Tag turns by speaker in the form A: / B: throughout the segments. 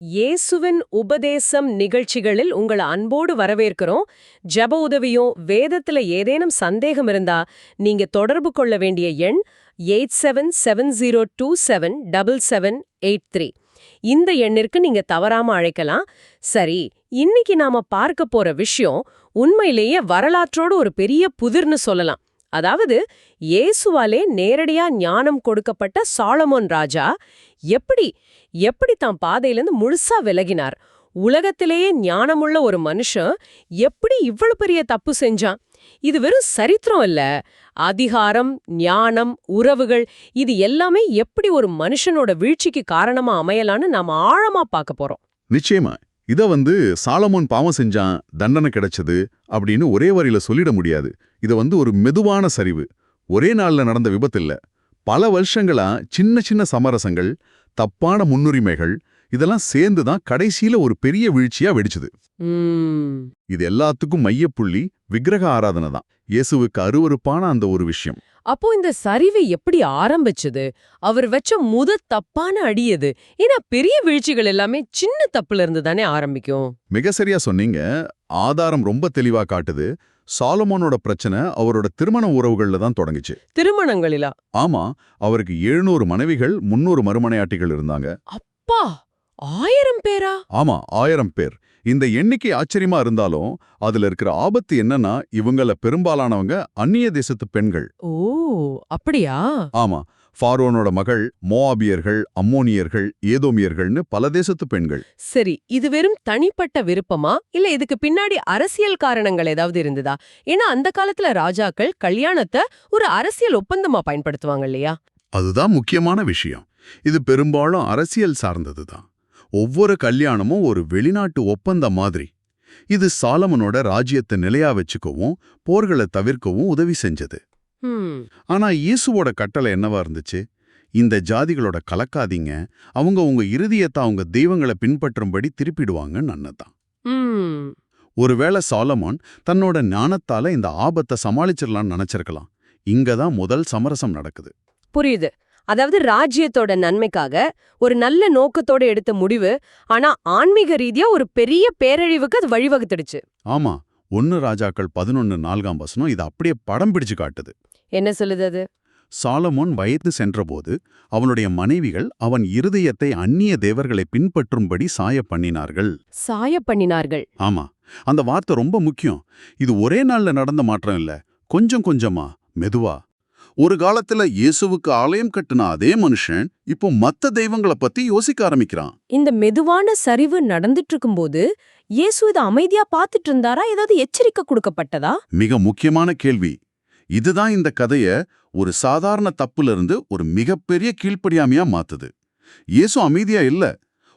A: இயேசுவின் உபதேசம் நிகழ்ச்சிகளில் உங்கள அன்போடு வரவேற்கிறோம். ஜெப உதவியும் வேதத்துல ஏதேனும் சந்தேகம் இருந்தா நீங்க தொடர்பு கொள்ள வேண்டிய எண் eight seven seven zero two seven double seven eight three. இந்த எண்ணிற்கு நீங்க தவறாம அழைக்கலாம். சரி இன்னைக்கு நாம பார்க்க போற விஷயம் உண்மையிலேயே வரலாற்றோட ஒரு பெரிய புதிர்னு சொல்லலாம். அதாவது இயேசுவாலே நேரடியா ஞானம் கொடுக்கப்பட்ட சாலமோன் ராஜா எப்படி எப்படி தான் பாதையிலிருந்து முழுசா விலகினார்? உலகத்திலேயே ஞானமுள்ள ஒரு மனுஷன் எப்படி இவ்வளவு பெரிய தப்பு செஞ்சான்? இது வெறும் சரித்திரம் இல்ல. அதிகாரம் ஞானம் உறவுகள் இது எல்லாமே எப்படி ஒரு மனுஷனோட வீழ்ச்சிக்கு காரணமா அமையலான்னு நாம ஆழமா பார்க்க போறோம்.
B: நிச்சயமா. இத வந்து சாலமோன் பாவம் செஞ்சான் தண்டனை கிடைச்சது அப்படின்னு ஒரே வரியில சொல்லிட முடியாது. இது வந்து ஒரு மெதுவான சரிவு. ஒரே நாள்ல நடந்த விபத்து இல்ல. பல வருஷங்களா சின்ன சின்ன சமரசங்கள் தப்பான முன்னுரிமைகள் இதெல்லாம் சேர்ந்து தான் கடைசியில ஒரு பெரிய வீழ்ச்சியா வெடிச்சுது. இது எல்லாத்துக்கும் மையப்புள்ளி விக்கிரக ஆராதனை தான். இயேசுவுக்கு அருவருப்பான அந்த ஒரு விஷயம்.
A: அப்போ இந்த சரிவு எப்படி ஆரம்பிச்சது? அவர் வச்ச முத தப்பான அடியது ஏன்னா பெரிய வீழ்ச்சிகள் எல்லாமே சின்ன தப்புல இருந்து தானே ஆரம்பிக்கும்.
B: மிக சரியா சொன்னீங்க. ஆதாரம் ரொம்ப தெளிவா காட்டுது. சாலமோனோட பிரச்சனை அவரோட திருமண உறவுகள்ல தான் தொடங்குச்சு.
A: திருமணங்களிலா?
B: ஆமா அவருக்கு எழுநூறு மனைவிகள் முன்னூறு மறுமனையாட்டிகள் இருந்தாங்க.
A: அப்பா! ஆயிரம் பேரா?
B: ஆமா ஆயிரம் பேர். இந்த எண்ணிக்கை ஆச்சரியமா இருந்தாலும் அதுல இருக்கிற ஆபத்து என்னன்னா இவங்கள பெரும்பாலானவங்க அந்நிய தேசத்து பெண்கள்.
A: ஓ அப்படியா?
B: ஆமா ஃபாரோனோட மகள் மோவாபியர்கள் அம்மோனியர்கள் ஏதோமியர்கள்னு பல தேசத்து பெண்கள்.
A: சரி இது வெறும் தனிப்பட்ட விருப்பமா? இல்ல இதுக்கு பின்னாடி அரசியல் காரணங்கள் ஏதாவது இருந்ததா? ஏன்னா அந்த காலத்துல ராஜாக்கள் கல்யாணத்தை ஒரு அரசியல் ஒப்பந்தமா பயன்படுத்துவாங்க இல்லையா?
B: அதுதான் முக்கியமான விஷயம். இது பெரும்பாலும் அரசியல் சார்ந்ததுதான். ஒவ்வொரு கல்யாணமும் ஒரு வெளிநாட்டு ஒப்பந்தம் மாதிரி. இது சாலமனோட ராஜ்யத்தை நிலையா வச்சுக்கவும் போர்களை தவிர்க்கவும் உதவி செஞ்சது. ஆனா இயேசுவோட கட்டளை என்னவா இருந்துச்சு? இந்த ஜாதிகளோட கலக்காதீங்க. அவங்க உங்க இருதயத்தை அவங்க தெய்வங்களை பின்பற்றும்படி திருப்பிடுவாங்கன்னு அன்னதான்
A: ம்
B: ஒருவேளை சாலமோன் தன்னோட ஞானத்தால இந்த ஆபத்தை சமாளிச்சிடலாம்னு நினைச்சிருக்கலாம். இங்கதான் முதல் சமரசம் நடக்குது.
A: புரியுது. அதாவது ராஜ்யத்தோட நன்மைக்காக ஒரு நல்ல நோக்கத்தோட எடுத்த முடிவு ஆனா ஆன்மீக ரீதியா ஒரு பெரிய பேரழிவுக்கு அது வழிவகுத்துடுச்சு.
B: ஆமா. ஒன்னு ராஜாக்கள் பதினொன்னு நான்காம் வசனம் இதை அப்படியே படம் பிடிச்சு காட்டுது.
A: என்ன சொல்லுது அது?
B: சாலமோன் வயது சென்றபோது அவனுடைய மனைவிகள் அவன் இருதயத்தை அந்நிய தேவர்களை பின்பற்றும்படி சாய பண்ணினார்கள்.
A: சாய பண்ணினார்கள்.
B: ஆமா அந்த வார்த்தை ரொம்ப முக்கியம். இது ஒரே நாள்ல நடந்த மாற்றம் இல்ல. கொஞ்சம் கொஞ்சமா மெதுவா. ஒரு காலத்துல இயேசுவுக்கு ஆலயம் கட்டுன அதே மனுஷன் இப்போ மத்த தெய்வங்களை பத்தி யோசிக்க ஆரம்பிக்கிறான்.
A: இந்த மெதுவான சரிவு நடந்துட்டு இருக்கும்போது இயேசு இதை அமைதியா பாத்துட்டு இருந்தாரா ஏதாவது எச்சரிக்கை கொடுக்கப்பட்டதா?
B: மிக முக்கியமான கேள்வி. இதுதான் இந்த கதைய ஒரு சாதாரண தப்புல இருந்து ஒரு மிகப்பெரிய கீழ்ப்படியாமையா மாத்துது. இயேசு அமைதியா இல்ல.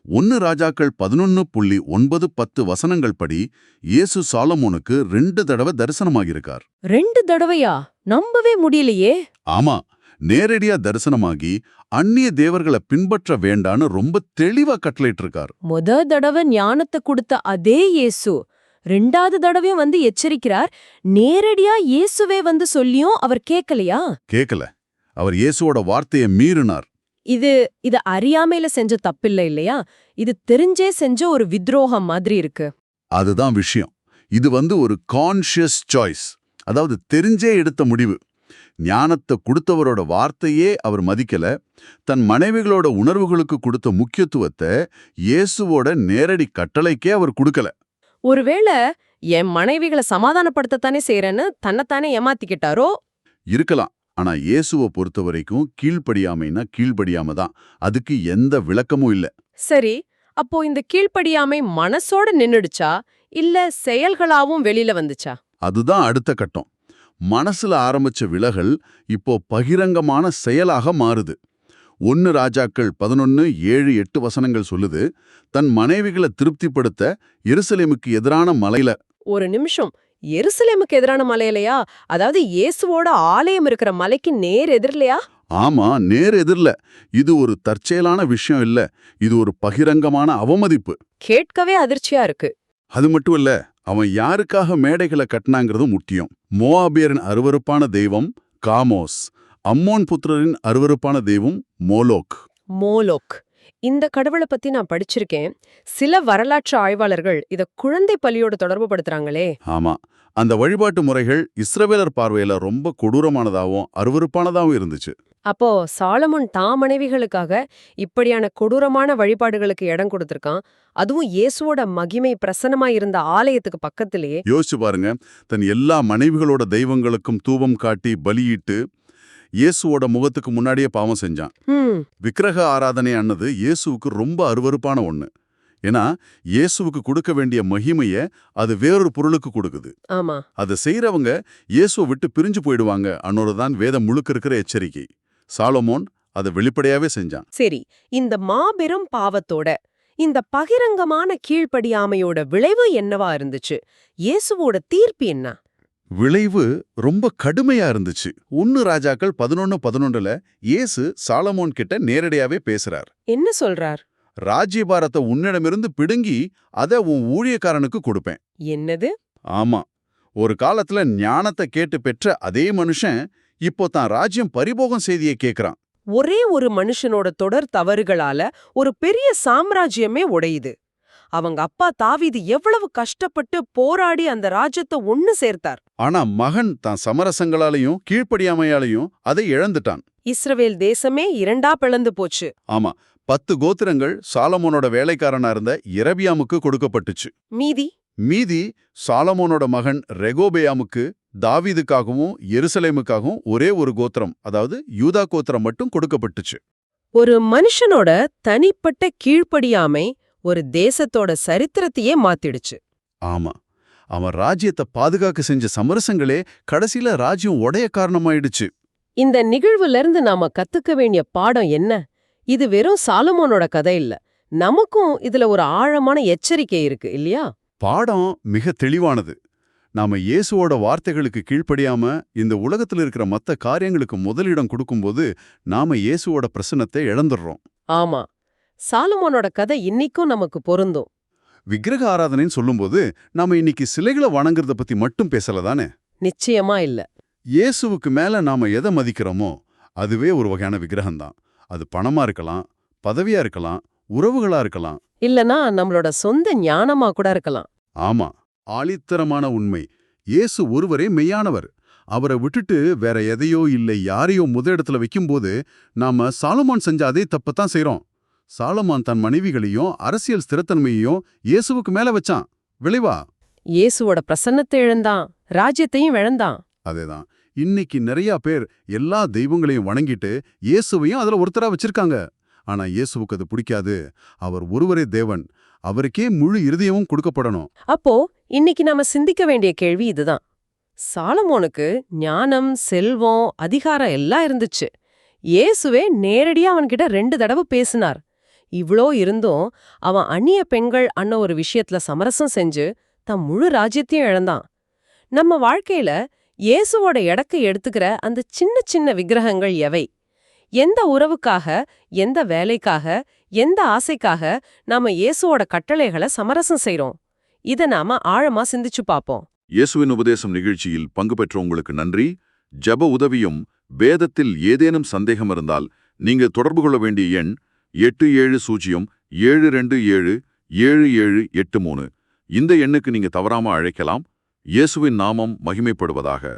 B: ஒன்னு ராஜாக்கள் பதினொன்னு புள்ளி ஒன்பது பத்து வசனங்கள் படி இயேசு சாலமோனுக்கு ரெண்டு தடவை தரிசனமாகியிருக்கார்
A: ரெண்டு தடவையா? நம்பவே முடியலையே.
B: ஆமா நேரடியா தரிசனமாகி அந்நிய தேவர்களை பின்பற்ற வேண்டான்னு ரொம்ப தெளிவா கட்டளையிட்டு இருக்கார்
A: முத தடவை ஞானத்தை கொடுத்த அதே இயேசு ரெண்டாவது தடவையும் வந்து எச்சரிக்கிறார். நேரடியா இயேசுவே வந்து சொல்லியும் அவர் கேட்கலையா
B: கேக்கல. அவர் இயேசுவோட வார்த்தையை மீறினார்.
A: இது இது அறியாமையில செஞ்ச தப்பில்ல இல்லையா? இது தெரிஞ்சே செஞ்ச ஒரு வித்ரோகம் மாதிரி இருக்கு.
B: அதுதான் விஷயம். இது வந்து ஒரு கான்ஷியஸ் சாய்ஸ் அதாவது தெரிஞ்சே எடுத்த முடிவு. ஞானத்தை கொடுத்தவரோட வார்த்தையே அவர் மதிக்கல. தன் மனைவிகளோட உணர்வுகளுக்கு கொடுத்த முக்கியத்துவத்தை இயேசுவோட நேரடி கட்டளைக்கே அவர் கொடுக்கல.
A: ஒருவேளை என் மனைவிகளை சமாதானப்படுத்தத்தானே செய்யறேன்னு தன்னைத்தானே ஏமாத்திக்கிட்டாரோ?
B: இருக்கலாம். ஆனா இயேசுவை பொறுத்த வரைக்கும் கீழ்ப்படியாமைன்னா கீழ்ப்படியாம தான். அதுக்கு எந்த விளக்கமும் இல்ல.
A: சரி அப்போ இந்த கீழ்ப்படியாமை மனசோட நின்னுடுச்சா? இல்ல செயல்களாவும் வெளியில வந்துச்சா?
B: அதுதான் அடுத்த கட்டம். மனசுல ஆரம்பிச்ச விலகல் இப்போ பகிரங்கமான செயலாக மாறுது. ஒன்னு ராஜாக்கள் பதினொன்னு ஏழு எட்டு வசனங்கள் சொல்லுது தன் மனைவிகளை திருப்திப்படுத்த எருசலேமுக்கு எதிரான மலையில
A: ஒரு நிமிஷம். எருசலேமுக்கு எதிரான மலையிலையா? அதாவது இயேசுவோட ஆலயம் இருக்கிற மலைக்கு நேர் எதிரிலையா?
B: ஆமா நேர் எதிர்ல. இது ஒரு தற்செயலான விஷயம் இல்ல. இது ஒரு பகிரங்கமான அவமதிப்பு.
A: கேட்கவே அதிர்ச்சியா இருக்கு.
B: அது மட்டும் இல்ல அவன் யாருக்காக மேடைகளை கட்டினாங்கிறதும் முக்கியம். மோவாபியரின் அருவருப்பான தெய்வம் காமோஸ். அம்மோன் புத்திரரின் அருவருப்பான தெய்வம் மோலோக்.
A: மோலோக். இந்த கடவுளை பத்தி நான் படிச்சிருக்கேன். சில வரலாற்று ஆய்வாளர்கள் இத குழந்தை பலியோட தொடர்பு படுத்துறாங்களே.
B: ஆமா. அந்த வழிபாட்டு முறைகள் இஸ்ரவேலர் பார்வையில ரொம்ப கொடூரமானதாவும் அருவருப்பானதாவும் இருந்துச்சு.
A: அப்போ சாலமோன் தான் மனைவிகளுக்காக இப்படியான கொடூரமான வழிபாடுகளுக்கு இடம் கொடுத்திருக்கான். அதுவும் இயேசுவோட மகிமை பிரசன்னமா இருந்த ஆலயத்துக்கு பக்கத்திலேயே.
B: யோசிச்சு பாருங்க. தன் எல்லா மனைவிகளோட தெய்வங்களுக்கும் தூபம் காட்டி பலியிட்டு இயேசுவோட முகத்துக்கு முன்னாடியே பாவம் செஞ்சான். விக்கிரக ஆராதனை அன்னது இயேசுவுக்கு ரொம்ப அருவருப்பான ஒண்ணு. ஏன்னா இயேசுவுக்கு கொடுக்க வேண்டிய மகிமைய அது வேறொரு பொருளுக்கு கொடுக்குது.
A: ஆமா.
B: அதை செய்யறவங்க இயேசுவை விட்டு பிரிஞ்சு போயிடுவாங்க அன்னோருதான் வேதம் முழுக்க இருக்கிற எச்சரிக்கை. சாலமோன் அதை வெளிப்படையாவே செஞ்சான்.
A: சரி இந்த மாபெரும் பாவத்தோட இந்த பகிரங்கமான கீழ்ப்படியாமையோட விளைவு என்னவா இருந்துச்சு? இயேசுவோட தீர்ப்பு என்ன?
B: விளைவு ரொம்ப கடுமையா இருந்துச்சு. ஒன்னு ராஜாக்கள் பதினொன்னு பதினொன்றுல இயேசு சாலமோன் கிட்ட நேரடியாவே பேசுறார்.
A: என்ன சொல்றார்?
B: ராஜ்யபாரத்தை உன்னிடமிருந்து பிடுங்கி அதை உன் ஊழியக்காரனுக்கு கொடுப்பேன்.
A: என்னது?
B: ஆமா. ஒரு காலத்துல ஞானத்தை கேட்டு பெற்ற அதே மனுஷன் இப்போ தான் ராஜ்யம் பரிபோகம் செய்தியை கேக்குறான்.
A: ஒரே ஒரு மனுஷனோட தொடர் தவறுகளால ஒரு பெரிய சாம்ராஜ்யமே உடையுது. அவங்க அப்பா தாவீது எவ்வளவு கஷ்டப்பட்டு போராடி அந்த ராஜ்யத்தை ஒண்ணு சேர்த்தார்.
B: ஆனா மகன் தான் சமரசங்களாலையும் கீழ்ப்படியாமையாலையும் அதை இழந்துட்டான்.
A: இஸ்ரவேல் தேசமே இரண்டா பிளந்து போச்சு.
B: ஆமா பத்து கோத்திரங்கள் சாலமோனோட வேலைக்காரனா இருந்த இரபியாமுக்கு கொடுக்கப்பட்டுச்சு.
A: மீதி?
B: மீதி சாலமோனோட மகன் ரெகோபேயாமுக்கு தாவீதுக்காகவும் எருசலேமுக்காகவும் ஒரே ஒரு கோத்திரம் அதாவது யூதா கோத்திரம் மட்டும் கொடுக்கப்பட்டுச்சு.
A: ஒரு மனுஷனோட தனிப்பட்ட கீழ்ப்படியாமை ஒரு தேசத்தோட சரித்திரத்தையே மாத்திடுச்சு.
B: ஆமா. அவன் ராஜ்யத்தை பாதுகாக்க செஞ்ச சமரசங்களே கடைசியில ராஜ்யம் உடைய காரணமாயிடுச்சு.
A: இந்த நிகழ்வுல இருந்து நாம கத்துக்க வேண்டிய பாடம் என்ன? இது வெறும் சாலமோனோட கதை இல்ல. நமக்கும் இதுல ஒரு ஆழமான எச்சரிக்கை இருக்கு இல்லையா?
B: பாடம் மிக தெளிவானது. நாம இயேசுவோட வார்த்தைகளுக்கு கீழ்ப்படியாம இந்த உலகத்துல இருக்கிற மத்த காரியங்களுக்கு முதலிடம் கொடுக்கும்போது நாம இயேசுவோட பிரசன்னத்தை இழந்துடுறோம்
A: ஆமா. சாலமோனோட கதை இன்னிக்கும் நமக்கு பொருந்தும்.
B: விக்கிரக ஆராதனைன்னு சொல்லும்போது நாம இன்னைக்கு சிலைகளை வணங்குறத பத்தி மட்டும் பேசல தானே?
A: நிச்சயமா இல்ல.
B: இயேசுவுக்கு மேல நாம எதை மதிக்கிறோமோ அதுவே ஒரு வகையான விக்கிரகம்தான் அது பணமா இருக்கலாம் பதவியா இருக்கலாம் உறவுகளா இருக்கலாம்.
A: இல்லனா நம்மளோட சொந்த ஞானமா கூட இருக்கலாம்.
B: ஆமா ஆளித்தரமான உண்மை. இயேசு ஒருவரே மெய்யானவர். அவரை விட்டுட்டு வேற எதையோ இல்லை யாரையோ முத இடத்துல வைக்கும்போது நாம சாலமான் செஞ்ச அதே தப்பத்தான் செய்றோம். சாலமான் தன் மனைவிகளையும் அரசியல் ஸ்திரத்தன்மையையும் இயேசுவுக்கு மேல வச்சான். விளைவா?
A: இயேசுவோட பிரசன்னத்தை இழந்தான். ராஜ்யத்தையும் இழந்தான்.
B: அதேதான். இன்னைக்கு நிறைய பேர் எல்லா தெய்வங்களையும் வணங்கிட்டு இயேசுவையும் அதுல ஒருத்தரா வச்சிருக்காங்க. ஆனா இயேசுவுக்கு அது பிடிக்காது. அவர் ஒருவரே தேவன். அவருக்கே முழு இருதயமும் கொடுக்கப்படணும்.
A: அப்போ இன்னைக்கு நாம சிந்திக்க வேண்டிய கேள்வி இதுதான். சாலமோனுக்கு ஞானம் செல்வம் அதிகாரம் எல்லாம் இருந்துச்சு. இயேசுவே நேரடியா அவன்கிட்ட ரெண்டு தடவை பேசினார். இவ்ளோ இருந்தும் அவன் அந்நிய பெண்கள் அன்ன ஒரு விஷயத்துல சமரசம் செஞ்சு தன் முழு ராஜ்யத்தையும் இழந்தான். நம்ம வாழ்க்கையில இயேசுவோட இடக்கை எடுத்துக்கிற அந்த சின்ன சின்ன விக்கிரகங்கள் எவை? எந்த உறவுக்காக எந்த வேலைக்காக எந்த ஆசைக்காக நாம இயேசுவோட கட்டளைகளை சமரசம் செய்றோம்? இத நாம ஆழமா சிந்திச்சு பாப்போம்.
B: இயேசுவின் உபதேசம் நிகழ்ச்சியில் பங்கு பெற்ற உங்களுக்கு நன்றி. ஜெப உதவியும் வேதத்தில் ஏதேனும் சந்தேகம் இருந்தால் நீங்க தொடர்பு கொள்ள வேண்டிய எண் எட்டு ஏழு பூஜ்ஜியம் ஏழு ரெண்டு ஏழு ஏழு ஏழு எட்டு மூணு. இந்த எண்ணுக்கு நீங்க தவறாம அழைக்கலாம். இயேசுவின் நாமம் மகிமைப்படுவதாக.